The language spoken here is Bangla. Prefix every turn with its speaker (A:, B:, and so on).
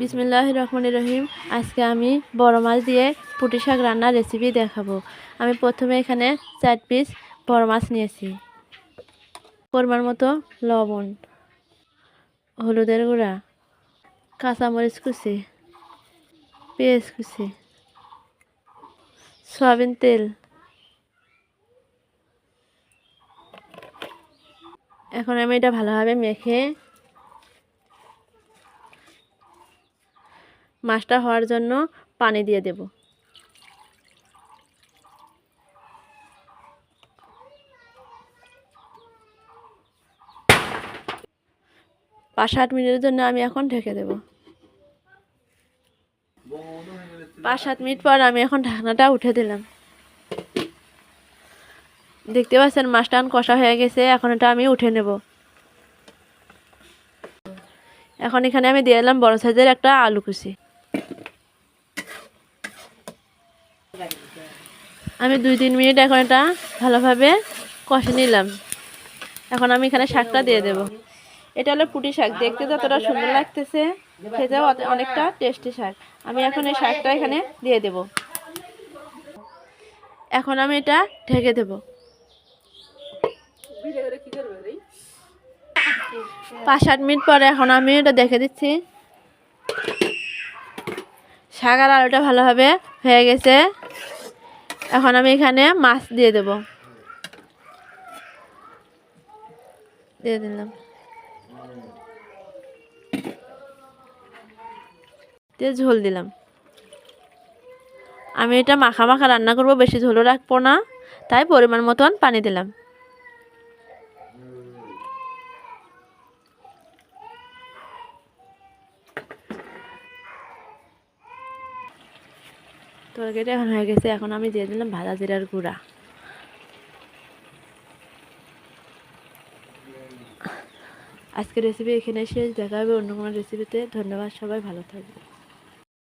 A: বিসমিল্লাহ রহমান রহিম। আজকে আমি বড় মাছ দিয়ে পুঁটি শাক রান্নার রেসিপি দেখাবো। আমি প্রথমে এখানে চার পিস বড় মাছ নিয়েছি। পরিমাণ মতো লবণ, হলুদের গুঁড়া, কাঁচামরিচ কুচি, পেঁয়াজ কুচি, সয়াবিন তেল। এখন আমি এটা ভালোভাবে মেখে মাছটা হওয়ার জন্য পানি দিয়ে দেব। পাঁচ সাত মিনিটের জন্য আমি এখন ঢেকে দেব। পাঁচ সাত মিনিট পর আমি এখন ঢাকনাটা উঠে দিলাম। দেখতে পাচ্ছেন মাছটা কষা হয়ে গেছে, এখন এটা আমি উঠে নেব। এখন এখানে আমি দিয়ে দিলাম বড় সাইজের একটা আলু কুচি। আমি দুই তিন মিনিট এখন এটা ভালোভাবে কষে নিলাম। এখন আমি এখানে শাকটা দিয়ে দেব। এটা হলো পুঁটি শাক। দেখতে যতটা সুন্দর লাগতেছে, খেতেও অনেকটা টেস্টি শাক। আমি এখন এই শাকটা এখানে দিয়ে দেব। এখন আমি এটা ঢেকে দেব। পাঁচ সাত মিনিট পরে এখন আমি এটা দেখে দিচ্ছি। শাক আর আলুটা ভালোভাবে হয়ে গেছে। এখন আমি এখানে মাছ দিয়ে দেব। দিয়ে দিলাম। দিয়ে ঝোল দিলাম। আমি এটা মাখা মাখা রান্না করব, বেশি ঝোলও রাখব না। তাই পরিমাণ মতন পানি দিলাম। তরকারিটা এখন হয়ে গেছে। এখন আমি দিয়ে দিলাম ভাজা জিরার গুঁড়া। আজকের রেসিপি এখানে শেষ। দেখা হবে অন্য কোনো রেসিপিতে ধন্যবাদ সবাই, ভালো থাকবে